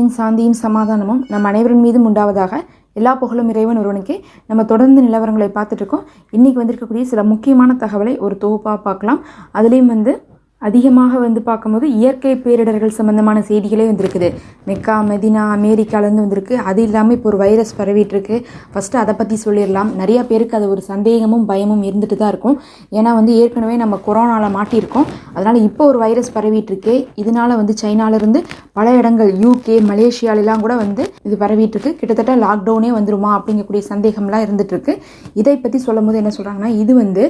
இறைவனின் சாந்தியும் சமாதானமும் நம் அனைவரின் மீதும் உண்டாவதாக எல்லா புகழும் இறைவன் ஒருவனுக்கு. நம்ம தொடர்ந்து நிலவரங்களை பார்த்துட்டு இருக்கோம். இன்றைக்கி வந்திருக்கக்கூடிய சில முக்கியமான தகவலை ஒரு தொகுப்பாக பார்க்கலாம். அதுலேயும் வந்து அதிகமாக வந்து பார்க்கும்போது இயற்கை பேரிடர்கள் சம்பந்தமான செய்திகளே வந்திருக்குது. மெக்கா மெதினா அமெரிக்காலேருந்து வந்திருக்கு. அது இல்லாமல் இப்போ ஒரு வைரஸ் பரவிட்டுருக்கு. ஃபஸ்ட்டு அதை பற்றி சொல்லிடலாம். நிறைய பேருக்கு அது ஒரு சந்தேகமும் பயமும் இருந்துட்டு தான் இருக்கும். ஏன்னா வந்து ஏற்கனவே நம்ம கொரோனாவில் மாட்டியிருக்கோம். அதனால் இப்போ ஒரு வைரஸ் பரவிட்டு இதனால் இதனால வந்து சைனாலேருந்து பல இடங்கள் யூகே மலேசியாலெலாம் கூட வந்து இது பரவிட்டுருக்கு. கிட்டத்தட்ட லாக்டவுனே வந்துருமா அப்படிங்கக்கூடிய சந்தேகம்லாம் இருந்துகிட்ருக்கு இதை பற்றி சொல்லும் போது என்ன சொல்கிறாங்கன்னா இது வந்து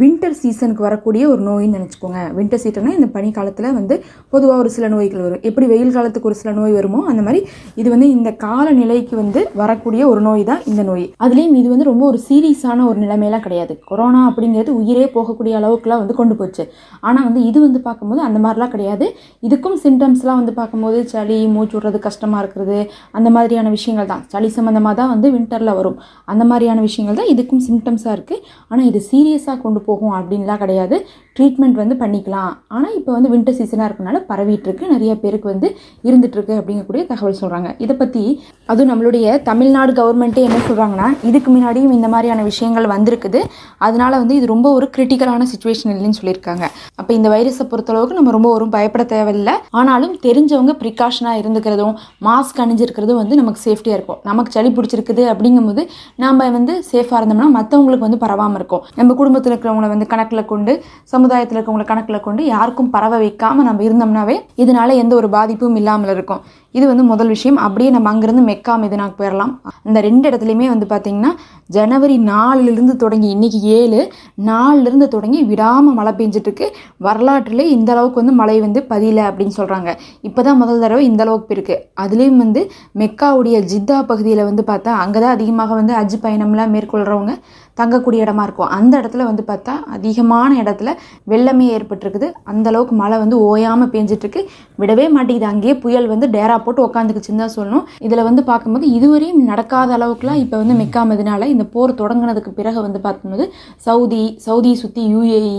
வின்டர் சீசனுக்கு வரக்கூடிய ஒரு நோயின்னு நினச்சிக்கோங்க. வின்டர் சீசன்னா இந்த பனி காலத்தில் வந்து பொதுவாக ஒரு சில நோய்கள் வரும். எப்படி வெயில் காலத்துக்கு ஒரு சில நோய் வருமோ அந்த மாதிரி இது வந்து இந்த காலநிலைக்கு வந்து வரக்கூடிய ஒரு நோய் தான் இந்த நோய். அதுலேயும் இது வந்து ரொம்ப ஒரு சீரியஸான ஒரு நிலைமையெல்லாம் கிடையாது. கொரோனா அப்படிங்கிறது உயிரே போகக்கூடிய அளவுக்குலாம் வந்து கொண்டு போச்சு. ஆனால் வந்து இது வந்து பார்க்கும்போது அந்த மாதிரிலாம் கிடையாது. இதுக்கும் சிம்டம்ஸ்லாம் வந்து பார்க்கும்போது சளி மூச்சு விடுறது கஷ்டமாக இருக்கிறது அந்த மாதிரியான விஷயங்கள் தான். சளி சம்மந்தமாக தான் வந்து வின்டரில் வரும். அந்த மாதிரியான விஷயங்கள் தான் இதுக்கும் சிம்டம்ஸாக இருக்குது ஆனால் இது சீரியஸாக கொண்டு போகும் அப்படின்லாம் கிடையாது. ட்ரீட்மெண்ட் வந்து பண்ணிக்கலாம். ஆனால் இப்போ வந்து வின்டர் சீசனாக இருக்கனால பரவிட்டுருக்கு. நிறைய பேருக்கு வந்து இருந்துகிட்ருக்கு அப்படிங்கக்கூடிய தகவல் சொல்கிறாங்க இதை பற்றி அதுவும் நம்மளுடைய தமிழ்நாடு கவர்மெண்ட்டே என்ன சொல்கிறாங்கன்னா இதுக்கு முன்னாடியும் இந்த மாதிரியான விஷயங்கள் வந்திருக்குது. அதனால வந்து இது ரொம்ப ஒரு கிரிட்டிக்கலான சுச்சுவேஷன் இல்லைன்னு சொல்லியிருக்காங்க. அப்போ இந்த வைரஸை பொறுத்தளவுக்கு நம்ம ரொம்ப ஒரு பயப்பட தேவையில்லை. ஆனாலும் தெரிஞ்சவங்க ப்ரிகாஷனாக இருந்துக்கிறதும் மாஸ்க் அணிஞ்சிருக்கிறதும் வந்து நமக்கு சேஃப்டியாக இருக்கும். நமக்கு சளி பிடிச்சிருக்குது அப்படிங்கும்போது நம்ம வந்து சேஃபாக இருந்தோம்னா மற்றவங்களுக்கு வந்து பரவாமல் இருக்கும். நம்ம குடும்பத்தில் இருக்கிறவங்கள வந்து கணக்கில் கொண்டு சமுதாயத்தில் இருக்கிறவங்கள கணக்கில் கொண்டு யாருக்கும் பரவ வைக்காமல் நம்ம இருந்தோம்னாவே இதனால எந்த ஒரு பாதிப்பும் இல்லாமல் இருக்கும். இது வந்து முதல் விஷயம். அப்படியே நம்ம அங்கேருந்து மெக்கா மெதினாக்கு போயிடலாம் இந்த ரெண்டு இடத்துலையுமே வந்து பார்த்திங்கன்னா ஜனவரி நாலுலேருந்து தொடங்கி இன்றைக்கி ஏழு நாலுலேருந்து தொடங்கி விடாமல் மழை பெஞ்சிட்ருக்கு. வரலாற்றிலே இந்த அளவுக்கு வந்து மழை வந்து பதியலை அப்படின்னு சொல்கிறாங்க இப்போ தான் முதல் தடவை இந்த அளவுக்கு இருக்குது அதுலேயும் வந்து மெக்காவுடைய ஜித்தா பகுதியில் வந்து பார்த்தா அங்கே தான் அதிகமாக வந்து அஜ் பயணம்லாம் மேற்கொள்கிறவங்க தங்கக்கூடிய இடமா இருக்கும். அந்த இடத்துல வந்து பார்த்தா அதிகமான இடத்துல வெள்ளமே ஏற்பட்டிருக்குது. அந்த அளவுக்கு மழை வந்து ஓயாமல் பெஞ்சிட்ருக்கு. விடவே மாட்டேங்குது. அங்கேயே புயல் வந்து டேரா போட்டு உட்காந்துக்குச்சுன்னு தான் சொல்லணும். இதில் வந்து பார்க்கும்போது இதுவரையும் நடக்காத அளவுக்குலாம் இப்போ வந்து மெக்காமதுனால இந்த போர் தொடங்கினதுக்கு பிறகு வந்து பார்க்கும்போது சவுதி சவுதி சுற்றி யூஏஇ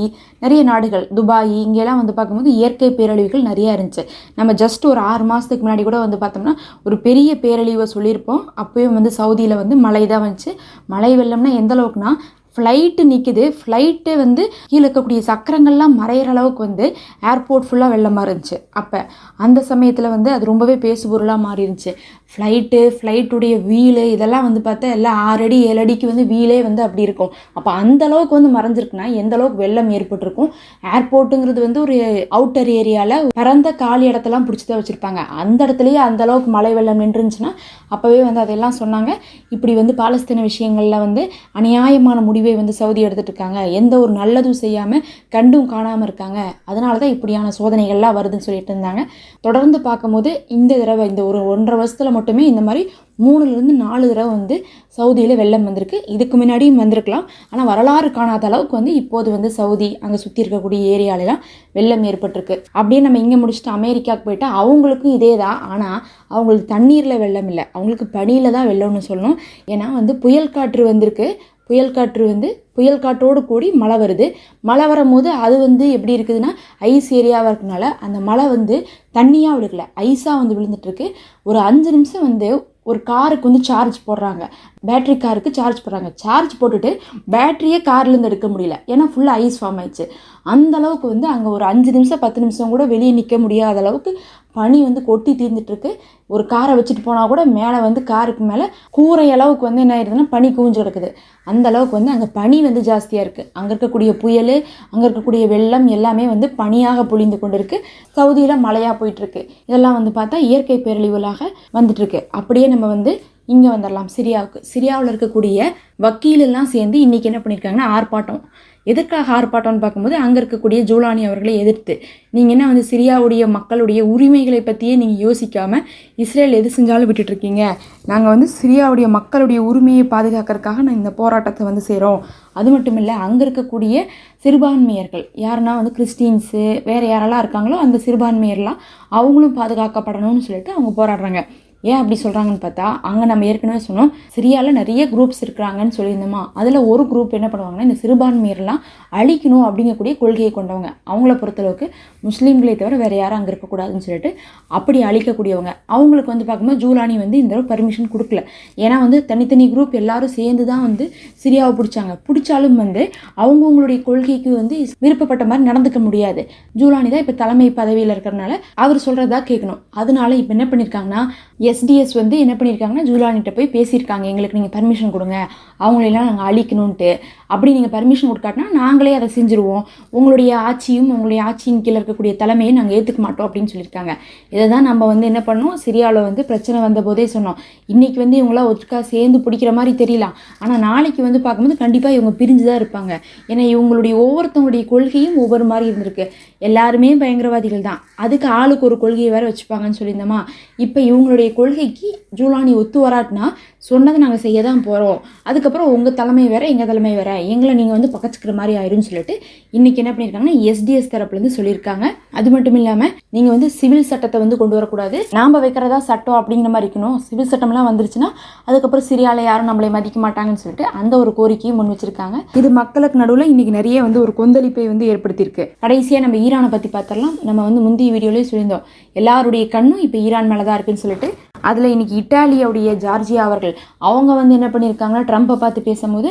நிறைய நாடுகள் துபாய் இங்கெல்லாம் வந்து பார்க்கும்போது இயற்கை பேரழிவுகள் நிறையா இருந்துச்சு. நம்ம ஜஸ்ட் ஒரு ஆறு மாதத்துக்கு முன்னாடி கூட வந்து பார்த்தோம்னா ஒரு பெரிய பேரழிவை சொல்லியிருப்போம். அப்போயும் வந்து சவுதியில் வந்து மழை தான் வந்துச்சு. மழை வெள்ளம்னா எந்த அளவுக்குனா ஃப்ளைட்டு நிற்கிது ஃப்ளைட்டே வந்து கீழே இருக்கக்கூடிய சக்கரங்கள்லாம் மறையிற அளவுக்கு வந்து ஏர்போர்ட் ஃபுல்லாக வெள்ளமாக இருந்துச்சு. அப்போ அந்த சமயத்தில் வந்து அது ரொம்பவே பேசுபொருளாக மாறி இருந்துச்சு ஃப்ளைட்டு ஃப்ளைட்டுடைய வீலு இதெல்லாம் வந்து பார்த்தா எல்லாம் ஆறு அடி ஏழு அடிக்கு வந்து வீலே வந்து அப்படி இருக்கும். அப்போ அந்த அளவுக்கு வந்து மறைஞ்சிருக்குன்னா எந்த அளவுக்கு வெள்ளம் ஏற்பட்டிருக்கும்? ஏர்போர்ட்டுங்கிறது வந்து ஒரு அவுட்டர் ஏரியாவில் பரந்த காலி இடத்தெல்லாம் பிடிச்சி தான் வச்சுருப்பாங்க. அந்த இடத்துலையே அந்த அளவுக்கு மழை வெள்ளம் நின்றுருந்துச்சுன்னா அப்போவே வந்து அதெல்லாம் சொன்னாங்க. இப்படி வந்து பாலஸ்தீன விஷயங்களில் வந்து அநியாயமான முடிவு வந்து சவுதி எடுத்துகிட்டு இருக்காங்க எந்த ஒரு நல்லதும் செய்யாமல் கண்டும் காணாமல் இருக்காங்க. அதனால தான் இப்படியான சோதனைகள்லாம் வருதுன்னு சொல்லிட்டு இருந்தாங்க. தொடர்ந்து பார்க்கும்போது இந்த தடவை இந்த ஒரு ஒன்றரை வருஷத்தில் மட்டுமே இந்த மாதிரி மூணுலேருந்து நாலு தடவை வந்து சவுதியில் வெள்ளம் வந்திருக்கு. இதுக்கு முன்னாடியும் வந்திருக்கலாம். ஆனால் வரலாறு காணாத அளவுக்கு வந்து இப்போது வந்து சவுதி அங்கே சுற்றி இருக்கக்கூடிய ஏரியாலெலாம் வெள்ளம் ஏற்பட்டிருக்கு. அப்படியே நம்ம இங்கே முடிச்சுட்டு அமெரிக்காவுக்கு போயிட்டா அவங்களுக்கும் இதே தான் ஆனால் அவங்களுக்கு தண்ணீரில் வெள்ளம் இல்லை. அவங்களுக்கு பனியில் தான் வெள்ளம்னு சொல்லணும். ஏன்னா வந்து புயல் காற்று வந்திருக்கு. புயல் காற்று வந்து புயல் காற்றோடு கூடி மழை வருது. மழை வரும்போது அது வந்து எப்படி இருக்குதுன்னா ஐஸ் ஏரியாவாக இருக்கனால அந்த மழை வந்து தண்ணியாக விழுக்கல ஐஸாக வந்து விழுந்துட்டுருக்கு. ஒரு அஞ்சு நிமிஷம் வந்து ஒரு காருக்கு வந்து சார்ஜ் போடுறாங்க. பேட்ரி காருக்கு சார்ஜ் போடுறாங்க. சார்ஜ் போட்டுட்டு பேட்டரியே கார்லேருந்து எடுக்க முடியல. ஏன்னா ஃபுல்லாக ஐஸ் ஃபார்ம் ஆயிடுச்சு. அந்த அளவுக்கு வந்து அங்கே ஒரு அஞ்சு நிமிஷம் பத்து நிமிஷம் கூட வெளியே நிற்க முடியாத அளவுக்கு பனி வந்து கொட்டி தீர்ந்துட்டுருக்கு. ஒரு காரை வச்சுட்டு போனால் கூட மேலே வந்து காருக்கு மேலே கூரை அளவுக்கு வந்து என்ன ஆயிடுதுன்னா பனி குவிஞ்சு கிடக்குது. அந்த அளவுக்கு வந்து அங்கே பனி வந்து ஜாஸ்தியாக இருக்குது அங்கே இருக்கக்கூடிய புயல் அங்கே இருக்கக்கூடிய வெள்ளம் எல்லாமே வந்து பனியாக பொழிந்து கொண்டு சவுதியில் மழையாக போயிட்டுருக்கு. இதெல்லாம் வந்து பார்த்தா இயற்கை பேரழிவுகளாக வந்துட்டுருக்கு. அப்படியே நம்ம வந்து இங்கே வந்துடலாம் சிரியாவுக்கு சிரியாவில் இருக்கக்கூடிய வக்கீலெல்லாம் சேர்ந்து இன்றைக்கி என்ன பண்ணியிருக்காங்கன்னா ஆர்ப்பாட்டம். எதற்காக ஆர்ப்பாட்டம்னு பார்க்கும்போது அங்கே இருக்கக்கூடிய ஜூலானி அவர்களை எதிர்த்து. நீங்கள் என்ன வந்து சிரியாவுடைய மக்களுடைய உரிமைகளை பற்றியே நீங்கள் யோசிக்காமல் இஸ்ரேல் எது செஞ்சாலும் விட்டுட்ருக்கீங்க நாங்கள் வந்து சிரியாவுடைய மக்களுடைய உரிமையை பாதுகாக்கிறதுக்காக நான் இந்த போராட்டத்தை வந்து செய்கிறோம் அது மட்டும் இல்லை அங்கே இருக்கக்கூடிய சிறுபான்மையர்கள் யாருன்னா வந்து கிறிஸ்டின்ஸு வேறு யாரெல்லாம் இருக்காங்களோ அந்த சிறுபான்மையர்லாம் அவங்களும் பாதுகாக்கப்படணும்னு சொல்லிட்டு அவங்க போராடுறாங்க. ஏன் அப்படி சொல்கிறாங்கன்னு பார்த்தா அங்கே நம்ம ஏற்கனவே சொன்னோம் சிரியாவில் நிறைய குரூப்ஸ் இருக்கிறாங்கன்னு சொல்லியிருந்தோமா? அதில் ஒரு குரூப் என்ன பண்ணுவாங்கன்னா இந்த சிறுபான்மையர்லாம் அழிக்கணும் அப்படிங்கக்கூடிய கொள்கையை கொண்டவங்க. அவங்கள பொறுத்தளவுக்கு முஸ்லீம்களை தவிர வேறு யாரும் அங்கே இருக்கக்கூடாதுன்னு சொல்லிட்டு அப்படி அழிக்கக்கூடியவங்க. அவங்களுக்கு வந்து பார்க்கும்போது ஜூலானி வந்து இந்த தடவை பர்மிஷன் கொடுக்கல. ஏன்னா வந்து தனித்தனி குரூப் எல்லாரும் சேர்ந்து தான் வந்து சிரியாவை பிடிச்சாங்க. பிடிச்சாலும் வந்து அவங்கவுங்களுடைய கொள்கைக்கு வந்து விருப்பப்பட்ட மாதிரி நடந்துக்க முடியாது. ஜூலானி தான் இப்போ தலைமை பதவியில் இருக்கிறனால அவர் சொல்கிறதா கேட்கணும். அதனால இப்போ என்ன பண்ணியிருக்காங்கன்னா எஸ்டிஎஸ் வந்து என்ன பண்ணியிருக்காங்கன்னா ஜூலானிட்ட போய் பேசியிருக்காங்க. எங்களுக்கு நீங்கள் பர்மிஷன் கொடுங்க. அவங்களெல்லாம் நாங்கள் அழிக்கணுன்ட்டு அப்படி நீங்கள் பர்மிஷன் கொடுக்காட்டினா நாங்களே அதை செஞ்சுருவோம். உங்களுடைய ஆட்சியும் உங்களுடைய ஆட்சியின் கீழே இருக்கக்கூடிய தலைமையை நாங்கள் ஏற்றுக்க மாட்டோம் அப்படின்னு சொல்லியிருக்காங்க. இதை தான் நம்ம வந்து என்ன பண்ணோம்? சிரியாவில் வந்து பிரச்சனை வந்த போதே சொன்னோம். இன்றைக்கி வந்து இவங்களாம் ஒட்டுக்கா சேர்ந்து பிடிக்கிற மாதிரி தெரியலாம். ஆனால் நாளைக்கு வந்து பார்க்கும்போது கண்டிப்பாக இவங்க பிரிஞ்சு தான் இருப்பாங்க. ஏன்னா இவங்களுடைய ஒவ்வொருத்தவங்களுடைய கொள்கையும் ஒவ்வொரு மாதிரி இருந்திருக்கு. எல்லாருமே பயங்கரவாதிகள் தான். அதுக்கு ஆளுக்கு ஒரு கொள்கையை வேறு வச்சுப்பாங்கன்னு சொல்லியிருந்தோமா? இப்போ இவங்களுடைய கொள்கைக்கு ஜூலானி ஒத்து வராட்டினா சொன்னதை நாங்கள் செய்ய தான் போகிறோம் அதுக்கப்புறம் உங்கள் தலைமை வேறு எங்கள் தலைமை வேறு. எங்களை நீங்கள் வந்து பக்கச்சிக்கிற மாதிரி ஆயிரும்னு சொல்லிட்டு இன்றைக்கி என்ன பண்ணியிருக்காங்கன்னா எஸ்டிஎஸ் தரப்புலேருந்து சொல்லியிருக்காங்க. அது மட்டும் இல்லாமல் நீங்கள் வந்து சிவில் சட்டத்தை வந்து கொண்டு வரக்கூடாது. நாம் வைக்கிறதா சட்டம் அப்படிங்கிற மாதிரி இருக்கணும். சிவில் சட்டம்லாம் வந்துருச்சுன்னா அதுக்கப்புறம் சிரியாவில் யாரும் நம்மளை மதிக்க மாட்டாங்கன்னு சொல்லிட்டு அந்த ஒரு கோரிக்கையும் முன் வச்சிருக்காங்க. இது மக்களுக்கு நடுவில் இன்றைக்கி நிறைய வந்து ஒரு கொந்தளிப்பை வந்து ஏற்படுத்தியிருக்கு. கடைசியாக நம்ம ஈரானை பற்றி பார்த்தரலாம் நம்ம வந்து முந்தைய வீடியோலேயே சொல்லியிருந்தோம். எல்லாருடைய கண்ணும் இப்போ ஈரான் மேலே தான் இருக்குன்னு சொல்லிட்டு அதில் இன்னைக்கு இட்டாலியோடைய ஜார்ஜியா அவர்கள் அவங்க வந்து என்ன பண்ணியிருக்காங்கன்னா ட்ரம்ப்பை பார்த்து பேசும்போது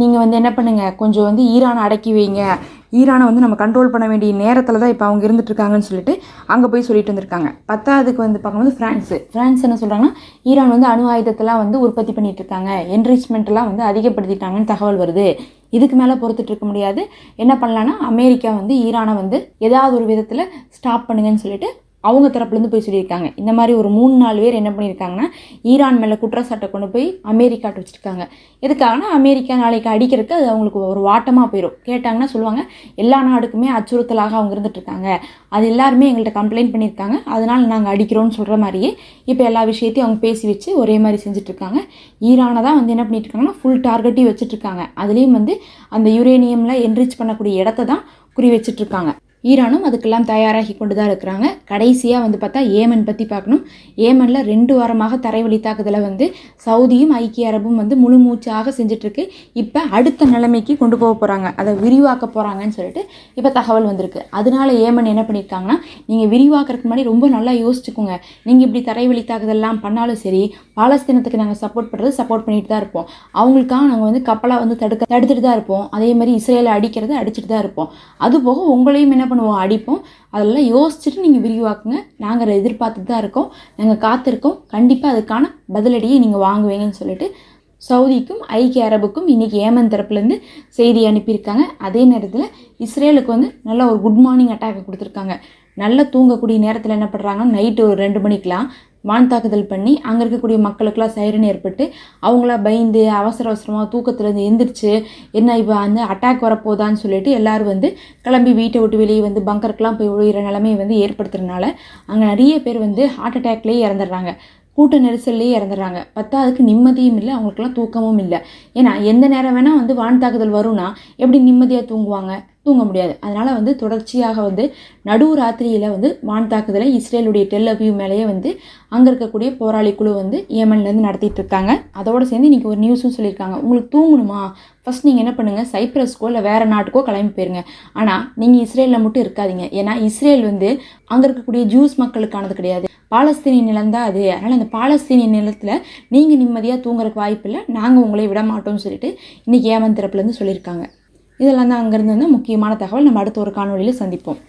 நீங்கள் வந்து என்ன பண்ணுங்கள் கொஞ்சம் வந்து ஈரானை அடக்கி வைங்க. ஈரானை வந்து நம்ம கண்ட்ரோல் பண்ண வேண்டிய நேரத்தில் தான் இப்போ அவங்க இருந்துட்டுருக்காங்கன்னு சொல்லிட்டு அங்கே போய் சொல்லிட்டு வந்திருக்காங்க. பத்தாவதுக்கு வந்து பார்க்கும்போது ஃப்ரான்ஸு ஃப்ரான்ஸ் என்ன சொல்கிறாங்கன்னா ஈரான் வந்து அணு ஆயுதத்தெல்லாம் வந்து உற்பத்தி பண்ணிகிட்டு இருக்காங்க. என்ரிச்மெண்ட்லாம் வந்து அதிகப்படுத்திட்டாங்கன்னு தகவல் வருது. இதுக்கு மேலே பொறுத்துட்டு இருக்க முடியாது. என்ன பண்ணலான்னா அமெரிக்கா வந்து ஈரானை வந்து ஏதாவது ஒரு விதத்தில் ஸ்டாப் பண்ணுங்கன்னு சொல்லிட்டு அவங்க தரப்புலேருந்து போய் சொல்லியிருக்காங்க. இந்த மாதிரி ஒரு மூணு நாலு பேர் என்ன பண்ணியிருக்காங்கன்னா ஈரான் மேலே குற்றச்சாட்டை கொண்டு போய் அமெரிக்காட்ட வச்சுருக்காங்க. எதுக்காகனா அமெரிக்கா நாளைக்கு அடிக்கிறதுக்கு அது அவங்களுக்கு ஒரு வாட்டமாக போயிடும். கேட்டாங்கன்னா சொல்லுவாங்க எல்லா நாடுக்குமே அச்சுறுத்தலாக அவங்க இருந்துட்டுருக்காங்க. அது எல்லாருமே எங்கள்கிட்ட கம்ப்ளைண்ட் பண்ணியிருக்காங்க. அதனால் நாங்கள் அடிக்கிறோம்னு சொல்கிற மாதிரியே இப்போ எல்லா விஷயத்தையும் அவங்க பேசி வச்சு ஒரே மாதிரி செஞ்சுட்ருக்காங்க ஈரானை தான் வந்து என்ன பண்ணிட்டுருக்காங்கன்னா ஃபுல் டார்கெட்டையும் வச்சுட்ருக்காங்க அதுலேயும் வந்து அந்த யுரேனியமில் என்ரிச் பண்ணக்கூடிய இடத்த தான் குறி வச்சுட்ருக்காங்க ஈரானும் அதுக்கெல்லாம் தயாராகி கொண்டு தான் இருக்கிறாங்க. கடைசியாக வந்து பார்த்தா ஏமன் பற்றி பார்க்கணும். ஏமனில் ரெண்டு வாரமாக தரைவழி தாக்குதலை வந்து சவுதியும் ஐக்கிய அரபும் வந்து முழு மூச்சாக செஞ்சிட்ருக்கு. இப்போ அடுத்த நிலைமைக்கு கொண்டு போக போகிறாங்க அதை விரிவாக்க போகிறாங்கன்னு சொல்லிட்டு இப்போ தகவல் வந்திருக்கு. அதனால ஏமன் என்ன பண்ணியிருக்காங்கன்னா நீங்கள் விரிவாக்குறதுக்கு முன்னாடி ரொம்ப நல்லா யோசிச்சுக்கோங்க. நீங்கள் இப்படி தரைவழி தாக்குதல்லாம் பண்ணாலும் சரி பாலஸ்தீனத்துக்கு நாங்கள் சப்போர்ட் பண்ணுறது சப்போர்ட் பண்ணிட்டு தான் இருப்போம். அவங்களுக்காக நாங்கள் வந்து கப்பலாக வந்து தடுக்க தடுத்துட்டு தான் இருப்போம். அதே மாதிரி இஸ்ரேலை அடிக்கிறத அடிச்சுட்டு தான் இருப்போம். அது போக உங்களையும் என்ன பண்ணுவோம் அடிப்போம். அதெல்லாம் யோசிச்சுட்டு நீங்கள் விரிவாக்குங்க நாங்கள் அதை எதிர்பார்த்துட்டு தான் இருக்கோம். நாங்கள் காத்திருக்கோம். கண்டிப்பாக அதுக்கான பதிலடியை நீங்கள் வாங்குவீங்கன்னு சொல்லிட்டு சவுதிக்கும் ஐக்கிய அரபுக்கும் இன்றைக்கி ஏமன் தரப்புலேருந்து செய்தி அனுப்பியிருக்காங்க. அதே நேரத்தில் இஸ்ரேலுக்கு வந்து நல்ல ஒரு குட் மார்னிங் அட்டாக் கொடுத்துருக்காங்க. நல்லா தூங்கக்கூடிய நேரத்தில் என்ன பண்ணுறாங்கன்னா நைட்டு ஒரு ரெண்டு மணிக்கெலாம் வான் தாக்குதல் பண்ணி அங்கே இருக்கக்கூடிய மக்களுக்கெல்லாம் சைரன் ஏற்பட்டு அவங்களா பயந்து அவசர அவசரமாக தூக்கத்துலேருந்து எந்திரிச்சு என்ன இப்போ அந்த அட்டாக் வரப்போதான்னு சொல்லிட்டு எல்லாரும் வந்து கிளம்பி வீட்டை விட்டு வெளியே வந்து பங்கருக்கெலாம் போய் விழுகிற நிலைமையை வந்து ஏற்படுத்துறதுனால அங்கே நிறைய பேர் வந்து ஹார்ட் அட்டாக்லேயே இறந்துடுறாங்க. கூட்ட நெரிசல்லையே இறந்துடுறாங்க. பத்தாவதுக்கு நிம்மதியும் இல்லை அவங்களுக்குலாம் தூக்கமும் இல்லை. ஏன்னா எந்த நேரம் வேணால் வந்து வான் தாக்குதல் வரும்னா எப்படி நிம்மதியாக தூங்குவாங்க? தூங்க முடியாது அதனால் வந்து தொடர்ச்சியாக வந்து நடு ராத்திரியில் வந்து வான் தாக்குதலை இஸ்ரேலுடைய டெல் அவியூ மேலேயே வந்து அங்கே இருக்கக்கூடிய போராளி குழு வந்து ஏமன்லேருந்து நடத்திட்டு இருக்காங்க அதோட சேர்ந்து இன்றைக்கி ஒரு நியூஸும் சொல்லியிருக்காங்க. உங்களுக்கு தூங்கணுமா? ஃபஸ்ட் நீங்கள் என்ன பண்ணுங்கள் சைப்ரஸ்க்கோ இல்லை வேறு நாட்டுக்கோ கிளம்பி போயிருங்க. ஆனால் நீங்கள் இஸ்ரேலில் மட்டும் இருக்காதீங்க. ஏன்னா இஸ்ரேல் வந்து அங்கே இருக்கக்கூடிய ஜூஸ் மக்களுக்கானது கிடையாது. பாலஸ்தீனிய நிலம் தான் அது. அதனால் அந்த பாலஸ்தீனிய நிலத்தில் நீங்கள் நிம்மதியாக தூங்குறக்கு வாய்ப்பு இல்லை நாங்கள் உங்களை விட மாட்டோம்னு சொல்லிட்டு இன்றைக்கி ஏமன் தரப்புலேருந்து சொல்லியிருக்காங்க. இதெல்லாம் தான் அங்கேருந்து வந்து முக்கியமான தகவல். நம்ம அடுத்த ஒரு காணொலியில் சந்திப்போம்.